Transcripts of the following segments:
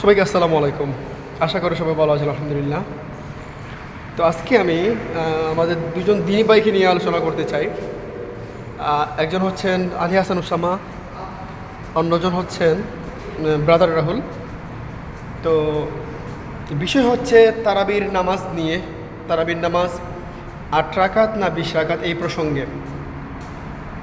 সবাইকে আসসালামু আলাইকুম। আশা করি সবাই ভালো আছেন, আলহামদুলিল্লাহ। তো আজকে আমি আমাদের দুজন দিনী ভাইকে নিয়ে আলোচনা করতে চাই। একজন হচ্ছেন আলি হাসান উসামা, অন্যজন হচ্ছেন ব্রাদার রাহুল। তো বিষয় হচ্ছে তারাবির নামাজ নিয়ে, তারাবির নামাজ আট রাকাত না বিশ রাকাত এই প্রসঙ্গে।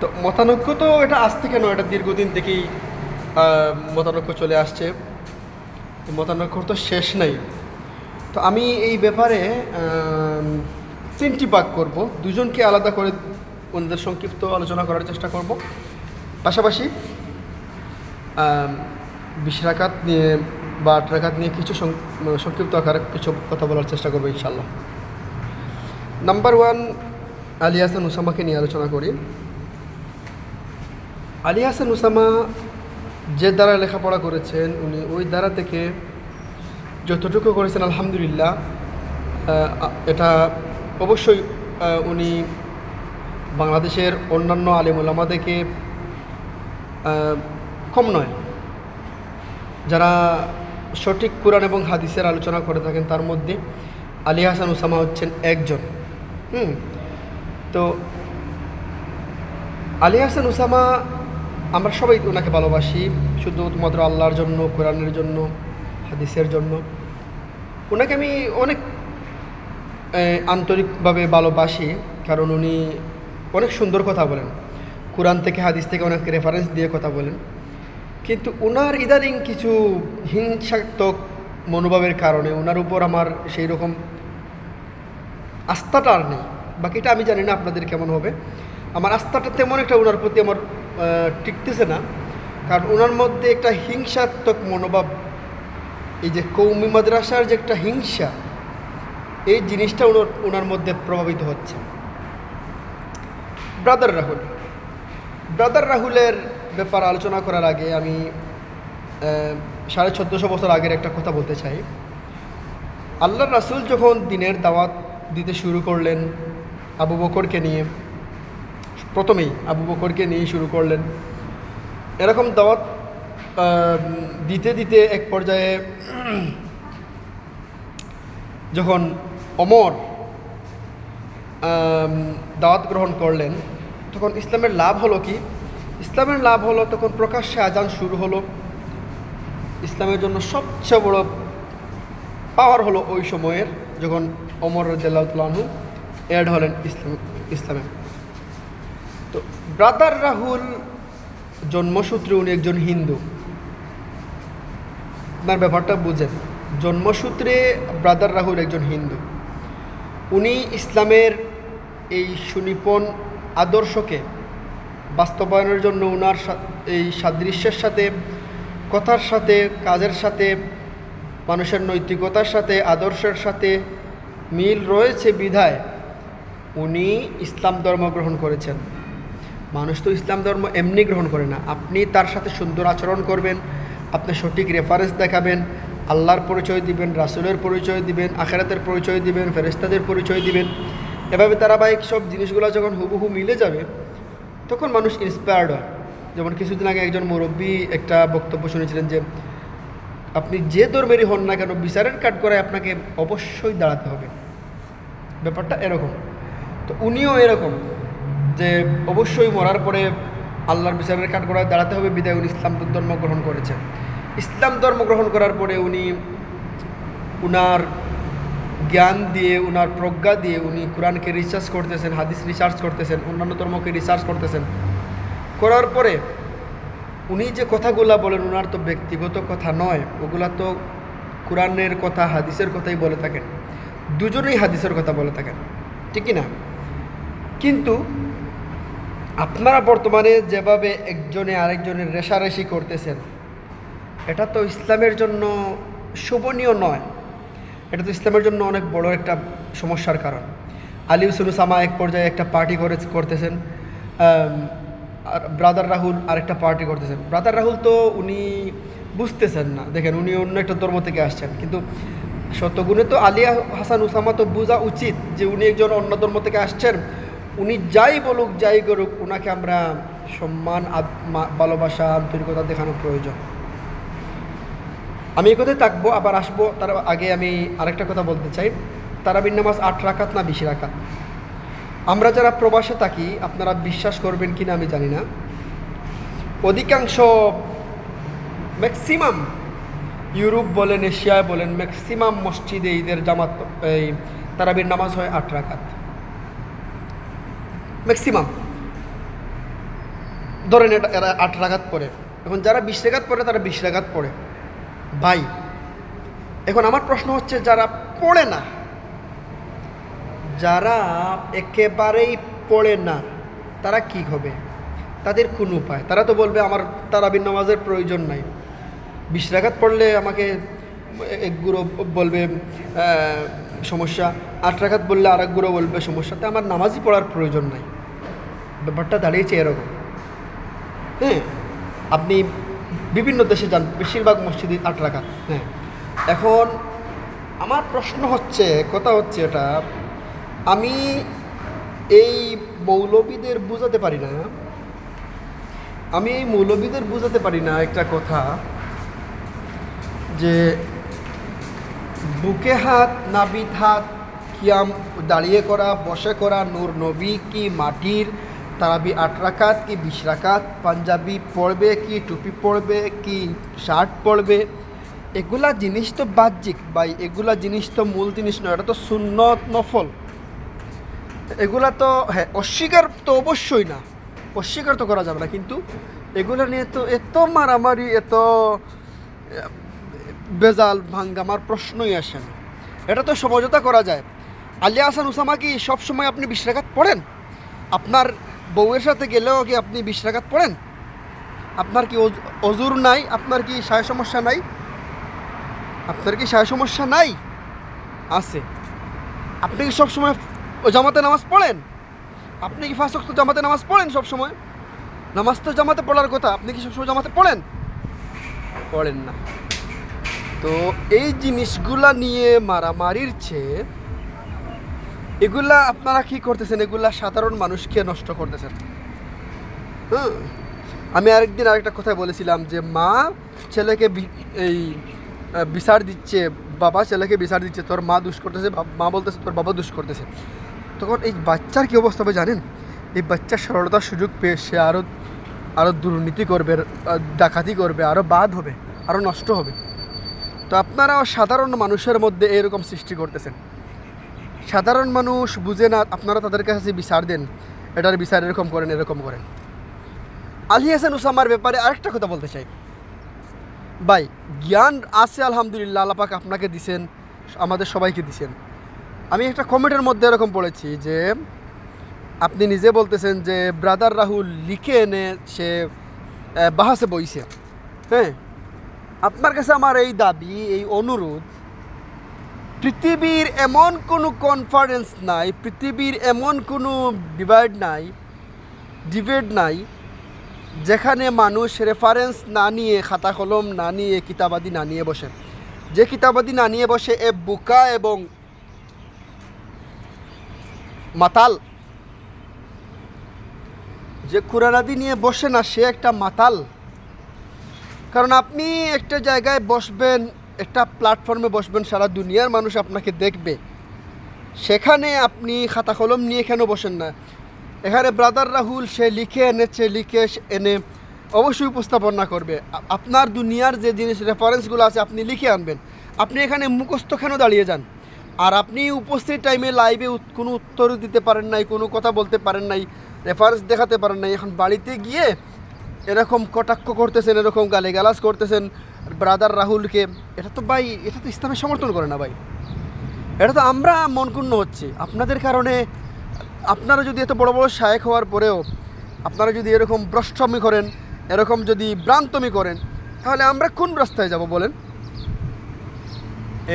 তো মতানৈক্য তো এটা আজ থেকে নয় এটা দীর্ঘদিন থেকেই মতানৈক্য চলে আসছে। তো মতানৈক্যর তো শেষ নাই। তো আমি এই ব্যাপারে তিনটি ভাগ করব। দুজনকে আলাদা করে ওনাদের সংক্ষিপ্ত আলোচনা করার চেষ্টা করব। পাশাপাশি বিশ রাকাত নিয়ে বা আট রাকাত নিয়ে কিছু সংক্ষিপ্ত আকারে কিছু কথা বলার চেষ্টা করব ইনশাল্লাহ নাম্বার ওয়ান, আলী হাসান উসামাকে নিয়ে আলোচনা করি। আলী হাসান উসামা যে দ্বারা লেখাপড়া করেছেন, উনি ওই দ্বারা থেকে যতটুকু করেছেন, আলহামদুলিল্লাহ এটা অবশ্যই উনি বাংলাদেশের অন্যান্য আলিমুলামাদেরকে কম নয়। যারা সঠিক কোরআন এবং হাদিসের আলোচনা করে থাকেন, তার মধ্যে আলী হাসান উসামা হচ্ছেন একজন। হুম, তো আলী হাসান উসামা আমরা সবাই ওনাকে ভালোবাসি শুধুমাত্র আল্লাহর জন্য, কোরআনের জন্য, হাদিসের জন্য। ওনাকে আমি অনেক আন্তরিকভাবে ভালোবাসি, কারণ উনি অনেক সুন্দর কথা বলেন। কোরআন থেকে হাদিস থেকে অনেক রেফারেন্স দিয়ে কথা বলেন। কিন্তু ওনার ইদানিং কিছু হিংসাত্মক মনোভাবের কারণে ওনার উপর আমার সেই রকম আস্থাটা আর নেই। বাকিটা আমি জানি না আপনাদের কেমন হবে। আমার আস্থাটা তেমন একটা ওনার প্রতি আমার টিকতেছে না। কারণ ওনার মধ্যে একটা হিংসাত্মক মনোভাব, এই যে কৌমি মাদ্রাসার যে একটা হিংসা, এই জিনিসটা ওনার ওনার মধ্যে প্রভাবিত হচ্ছে। ব্রাদার রাহুল, ব্রাদার রাহুলের ব্যাপার আলোচনা করার আগে আমি সাড়ে চোদ্দোশো বছর আগের একটা কথা বলতে চাই। আল্লাহ রাসুল যখন দিনের দাওয়াত দিতে শুরু করলেন আবু বকরকে নিয়ে প্রথমেই আবু বকরকে নিয়ে শুরু করলেন। এরকম দাওয়াত দিতে দিতে এক পর্যায়ে যখন অমর দাওয়াত গ্রহণ করলেন, তখন ইসলামের লাভ হলো কি? ইসলামের লাভ হলো তখন প্রকাশ্যে আজান শুরু হলো। ইসলামের জন্য সবচেয়ে বড় পাওয়ার হলো ওই সময়ের যখন অমর রাজু অ্যাড হলেন ইসলাম, ইসলামে। তো ব্রাদার রাহুল জন্মসূত্রে উনি একজন হিন্দু। আপনার ব্যাপারটা বুঝেন। জন্মসূত্রে ব্রাদার রাহুল একজন হিন্দু। উনি ইসলামের এই সুনিপন আদর্শকে বাস্তবায়নের জন্য ওনার এই সাদৃশ্যের সাথে, কথার সাথে, কাজের সাথে, মানুষের নৈতিকতার সাথে, আদর্শের সাথে মিল রয়েছে বিধায় উনি ইসলাম ধর্ম গ্রহণ করেছেন। মানুষ তো ইসলাম ধর্ম এমনি গ্রহণ করে না। আপনি তার সাথে সুন্দর আচরণ করবেন আপনি সঠিক রেফারেন্স দেখাবেন, আল্লাহর পরিচয় দিবেন, রাসুলের পরিচয় দিবেন, আখেরাতের পরিচয় দিবেন ফেরেস্তাদের পরিচয় দিবেন। এভাবে ধারাবাহিক সব জিনিসগুলো যখন হুবহু মিলে যাবে, তখন মানুষ ইন্সপায়ার্ড হয়। যেমন কিছুদিন আগে একজন মুরব্বী একটা বক্তব্য শুনেছিলেন যে, আপনি যে ধর্মেরই হন না কেন, বিচারের কাঠ করায় আপনাকে অবশ্যই দাঁড়াতে হবে। ব্যাপারটা এরকম। তো উনিও এরকম। যে অবশ্যই মরার পরে আল্লাহর বিচারের কাঠ করায় দাঁড়াতে হবে বিদায় উনি ইসলাম ধর্ম গ্রহণ করেছেন ইসলাম ধর্ম গ্রহণ করার পরে উনি উনার জ্ঞান দিয়ে, উনার প্রজ্ঞা দিয়ে উনি কোরআনকে রিসার্চ করতেছেন, হাদিস রিসার্চ করতেছেন, অন্যান্য ধর্মকে রিসার্চ করতেছেন। করার পরে উনি যে কথাগুলা বলেন ওনার তো ব্যক্তিগত কথা নয়, ওগুলা তো কোরআনের কথা, হাদিসের কথাই বলে থাকেন। দুজনেই হাদিসের কথা বলে থাকেন, ঠিক না? কিন্তু আপনারা বর্তমানে যেভাবে একজনে আরেকজনের রেশারেশি করতেছেন, এটা তো ইসলামের জন্য শোভনীয় নয়। এটা তো ইসলামের জন্য অনেক বড় একটা সমস্যার কারণ। আলী সামা এক পর্যায়ে একটা পার্টি করে, করতেছেন আর ব্রাদার রাহুল আরেকটা পার্টি করতেছেন। ব্রাদার রাহুল তো উনি বুঝতেছেন না, দেখেন উনি অন্য একটা ধর্ম থেকে আসছেন। কিন্তু শতগুণে তো আলিয়া হাসান উসামা তো বোঝা উচিত যে উনি একজন অন্য ধর্ম থেকে আসছেন। উনি যাই বলুক, যাই করুক ওনাকে আমরা সম্মান ভালোবাসা, আন্তরিকতা দেখানো প্রয়োজন। আমি কথায় থাকব, আবার আসব, তার আগে আমি আরেকটা কথা বলতে চাই। তারাবির নামাজ আট রাকাত না বিশ রাখাত আমরা যারা প্রবাসে থাকি, আপনারা বিশ্বাস করবেন কি না আমি জানি না। অধিকাংশ ম্যাক্সিমাম ইউরোপ বলেন, এশিয়ায় বলেন, ম্যাক্সিমাম মসজিদে ঈদের জামাত, এই তারাবির নামাজ হয় আট রাকাত। ম্যাক্সিমাম ধরেন এটা, এরা আট পড়ে। এখন যারা বিশ রেগাত পড়ে, তারা বিশ রেগাত পড়ে। ভাই, এখন আমার প্রশ্ন হচ্ছে, যারা পড়ে না, যারা একেবারেই পড়ে না, তারা কি হবে? তাদের কোন উপায়। তারা তো বলবে, আমার তারাবির নামাজের প্রয়োজন নাই। বিশ রাগাত পড়লে আমাকে এক গুঁড়ো বলবে সমস্যা। আট রাগাত বললে আর এক গুঁড়ো বলবে সমস্যাতে আমার নামাজই পড়ার প্রয়োজন নাই। ব্যাপারটা দাঁড়িয়েছে এরকম। হ্যাঁ আপনি বিভিন্ন দেশে যান, বেশিরভাগ মসজিদে আট রাখা হ্যাঁ এখন আমার প্রশ্ন হচ্ছে, কথা হচ্ছে এটা, আমি এই মৌলবীদের বুঝাতে পারি না, আমি এই মৌলবীদের বুঝাতে পারি না একটা কথা, যে বুকে হাত নাবিদ হাত কিয়াম দাঁড়িয়ে করা, বসে করা, নূর নবী কি মাটির? তারাবি আট রাকাত, কি বিশ রাকাত, পাঞ্জাবি পড়বে, কি টুপি পড়বে, কি শার্ট পড়বে। এগুলা জিনিস তো বাহ্যিক ভাই, এগুলা জিনিস তো মূল জিনিস নয়, এটা তো সুন্নত নফল। এগুলা তো হ্যাঁ অস্বীকার তো অবশ্যই না, অস্বীকার তো করা যাবে না, কিন্তু এগুলা নিয়ে তো এত মারামারি, এত বেজাল, ভাঙ্গামার প্রশ্নই আসে না। এটা তো সমঝোতা করা যায়। আলিয়া হাসান উসামা কি সবসময় আপনি বিশ পড়েন? আপনার বউয়ের সাথে গেলেও কি আপনি বিশ রাখাত পড়েন? আপনার কি অজ- অজুর নাই? আপনার কি সায় সমস্যা নাই? আপনার কি সায় সমস্যা নাই? আছে। আপনি কি সবসময় জামাতে নামাজ পড়েন? আপনি কি ফাঁস তো জামাতে নামাজ পড়েন সবসময়? নামাজ তো জামাতে পড়ার কথা, আপনি কি সবসময় জামাতে পড়েন? পড়েন না। তো এই জিনিসগুলা নিয়ে মারামারির চেয়ে এগুলা আপনারা কি করতেছেন? এগুলা সাধারণ মানুষকে নষ্ট করতেছেন। হ্যাঁ আমি আরেকদিন আরেকটা কথা বলেছিলাম যে মা ছেলেকে এই বিচার দিচ্ছে, বাবা ছেলেকে বিচার দিচ্ছে, তোর মা দুষ করতেছে মা বলতেছে তোর বাবা দুষ করতেছে। তখন এই বাচ্চার কী অবস্থা হবে জানেন? এই বাচ্চার সরলতার সুযোগ পেয়ে সে আরও আরও দুর্নীতি করবে ডাকাতি করবে আরও বাদ হবে আরও নষ্ট হবে। তো আপনারাও সাধারণ মানুষের মধ্যে এরকম সৃষ্টি করতেছেন। সাধারণ মানুষ বুঝে না, আপনারা তাদের কাছে বিচার দেন, এটার বিচার এরকম করেন এরকম করেন। আলী হাসান উসামার ব্যাপারে আরেকটা কথা বলতে চাই। ভাই, জ্ঞান আছে, আলহামদুলিল্লাহ আল্লাপাক আপনাকে দিছেন, আমাদের সবাইকে দিছেন। আমি একটা কমেন্টের মধ্যে এরকম পড়েছি যে, আপনি নিজে বলতেছেন যে, ব্রাদার রাহুল লিখে এনে সে বাহাসে বইছে। হ্যাঁ? আপনার কাছে আমার এই দাবি, এই অনুরোধ পৃথিবীর এমন কোনো কনফারেন্স নাই, পৃথিবীর এমন কোনো ডিভাইড নাই ডিবেট নাই, যেখানে মানুষ রেফারেন্স না নিয়ে খাতা কলম না নিয়ে, কিতাবাদি না নিয়ে বসে। যে কিতাবাদি না নিয়ে বসে এ বোকা এবং মাতাল। যে কুরানাদি নিয়ে বসে না, সে একটা মাতাল। কারণ আপনি একটা জায়গায় বসবেন একটা প্ল্যাটফর্মে বসবেন, সারা দুনিয়ার মানুষ আপনাকে দেখবে। সেখানে আপনি খাতা কলম নিয়ে কেন বসেন না? এখানে ব্রাদার রাহুল, সে লিখে এনেছে লিখে এনে অবশ্যই উপস্থাপনা করবে। আপনার দুনিয়ার যে জিনিস রেফারেন্সগুলো আছে, আপনি লিখে আনবেন। আপনি এখানে মুখস্থ কেন দাঁড়িয়ে যান? আর আপনি উপস্থিত টাইমে লাইভে কোনো উত্তর দিতে পারেন নাই, কোনো কথা বলতে পারেন নাই রেফারেন্স দেখাতে পারেন নাই। এখন বাড়িতে গিয়ে এরকম কটাক্ষ করতেছেন, এরকম গালে গালাজ করতেছেন ব্রাদার রাহুলকে, এটা তো ভাই, এটা তো ইসলামের সমর্থন করে না ভাই। এটা তো আমরা মনক্ষুণ্ণ হচ্ছে। আপনাদের কারণে আপনারা যদি এত বড় বড় শায়েক হওয়ার পরেও আপনারা যদি এরকম ভ্রষ্টমি করেন, এরকম যদি ভ্রান্তমি করেন, তাহলে আমরা কোন রাস্তায় যাব বলেন?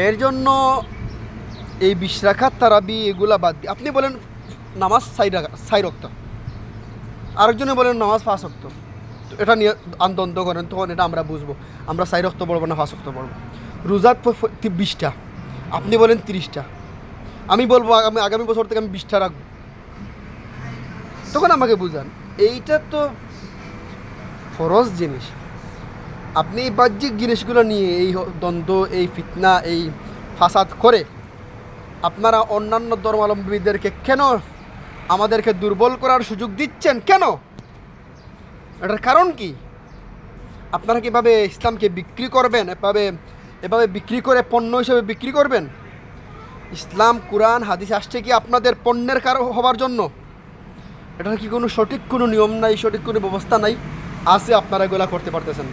এর জন্য এই বিশ্রাখাত তারাবি এগুলা বাদ দিয়ে, আপনি বলেন নামাজ সাই রাখা সাই রক্ত আরেকজনে বলেন নামাজ ফাঁস রক্ত। তো এটা নিয়ে আন্দোলন করেন, তখন এটা আমরা বুঝব। আমরা সাই রক্ত পড়ব না ফাঁস রক্ত পড়ব রোজার বিশটা আপনি বলেন তিরিশটা। আমি বলব আগামী আগামী বছর থেকে আমি বিশটা রাখব। তখন আমাকে বুঝান। এইটা তো ফরজ জিনিস। আপনি এই বাহ্যিক জিনিসগুলো নিয়ে এই দ্বন্দ্ব, এই ফিতনা, এই ফাসাদ করে আপনারা অন্যান্য ধর্মাবলম্বীদেরকে কেন আমাদেরকে দুর্বল করার সুযোগ দিচ্ছেন? কেন? এটার কারণ কি? আপনারা কীভাবে ইসলামকে বিক্রি করবেন? এভাবে এভাবে বিক্রি করে পণ্য হিসেবে বিক্রি করবেন? ইসলাম, কোরআন, হাদিস আসছে কি আপনাদের পণ্যের কারও হবার জন্য? এটার কি কোনো সঠিক কোনো নিয়ম নাই, সঠিক কোনো ব্যবস্থা নাই? আছে, আপনারা এগুলা করতে পারতেছেন।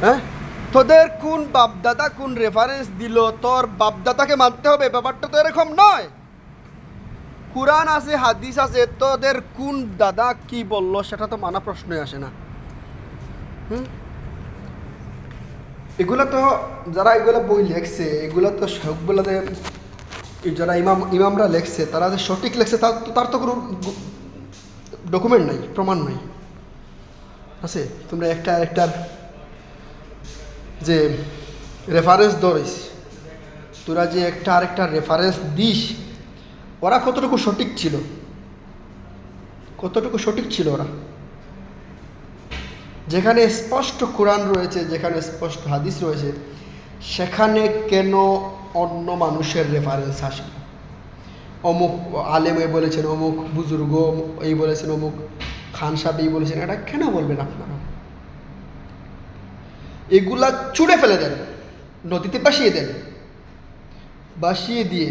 হ্যাঁ? তোদের কোন বাপদাদা কোন রেফারেন্স দিল? তোর বাপদাদাকে মানতে হবে, ব্যাপারটা তো এরকম নয়। কোরআন আছে, হাদিস আছে, তোদের কোন দাদা কি বলল সেটা তো মানা প্রশ্নই আসে না। হুম? এগুলা তো যারা এগুলা বই লেখছে, এগুলা তো সবগুলাতে যারা ইমাম, ইমামরা লেখছে, তারা যে সঠিক লেখছে, তার তো তার তো কোনো ডকুমেন্ট নাই, প্রমাণ নাই। আছে? তোমরা একটা একটার যে রেফারেন্স ধরিস, তোরা যে একটা আরেকটা রেফারেন্স দিস ওরা কতটুকু সঠিক ছিল? কতটুকু সঠিক ছিল ওরা? যেখানে স্পষ্ট কোরআন রয়েছে, যেখানে স্পষ্ট হাদিস রয়েছে, সেখানে কেন অন্য মানুষের রেফারেন্স আসবে অমুক আলেম এই বলেছেন, অমুক বুজুর্গ এই বলেছেন, অমুক খান সাহেব এই বলেছেন, এটা কেন বলবেন আপনারা? এগুলা চুড়ে ফেলে দেন, নদীতে ভাসিয়ে দেন, ভাসিয়ে দিয়ে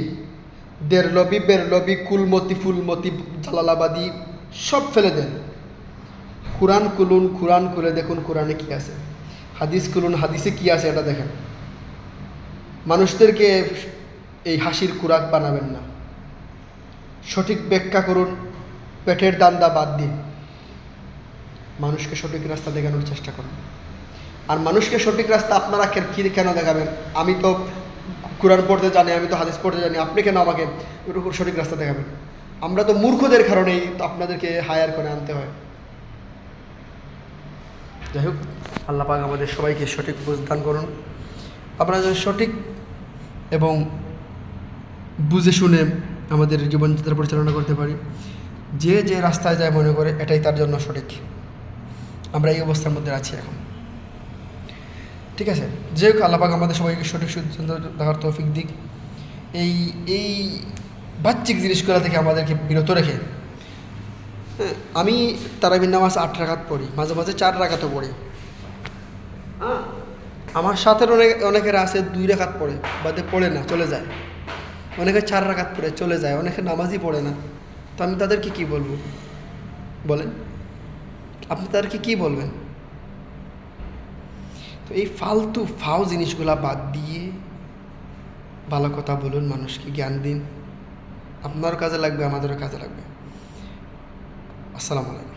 দেড় লবি বের লবি কুলমতি, ফুলমতি, জালালাবাদি, সব ফেলে দেন। কোরআন খুলুন, কোরআন খুলে দেখুন কোরআনে কি আছে। হাদিস খুলুন, হাদিসে কি আছে এটা দেখেন। মানুষদেরকে এই হাসির কুরাক বানাবেন না। সঠিক ব্যাখ্যা করুন, পেটের দান্দা বাদ দিন। মানুষকে সঠিক রাস্তা দেখানোর চেষ্টা করুন। আর মানুষকে সঠিক রাস্তা আপনারা কেন দেখাবেন? আমি তো কোরআন পড়তে জানি, আমি তো হাদিস পড়তে জানি, আপনি কেন আমাকে সঠিক রাস্তা দেখাবেন? আমরা তো মূর্খদের কারণেই আপনাদেরকে হায়ার করে আনতে হয়। যাই হোক, আল্লাহ পাক আমাদের সবাইকে সঠিক বুঝদান করুন। আপনারা যেন সঠিক এবং বুঝে শুনে আমাদের জীবনযাত্রা পরিচালনা করতে পারি, যে যে রাস্তায় যায় মনে করে, এটাই তার জন্য সঠিক। আমরা এই অবস্থার মধ্যে আছি এখন। ঠিক আছে? যে হোক আল্লাপাক আমাদের সবাইকে সঠিক সিদ্ধান্ত দেখার তৌফিক দিক। এই এই বাহ্যিক জিনিসগুলো থেকে আমাদেরকে বিরত রেখে, আমি তারাবির নামাজ আট রাখাত পড়ি, মাঝে মাঝে চার রাখাতও পড়ি। হ্যাঁ? আমার সাথে অনেক, অনেকের আছে দুই রাখাত পড়ে, বাদে পড়ে না, চলে যায়। অনেকে চার রাখাত পড়ে, চলে যায়, অনেকে নামাজই পড়ে না। তো আমি তাদেরকে কি বলব? বলেন। আপনি তাদেরকে কি বলবেন? তো এই ফালতু ফাও জিনিসগুলা বাদ দিয়ে ভালো কথা বলুন, মানুষকে জ্ঞান দিন। আপনারও কাজে লাগবে, আমাদেরও কাজে লাগবে। আসসালামু আলাইকুম।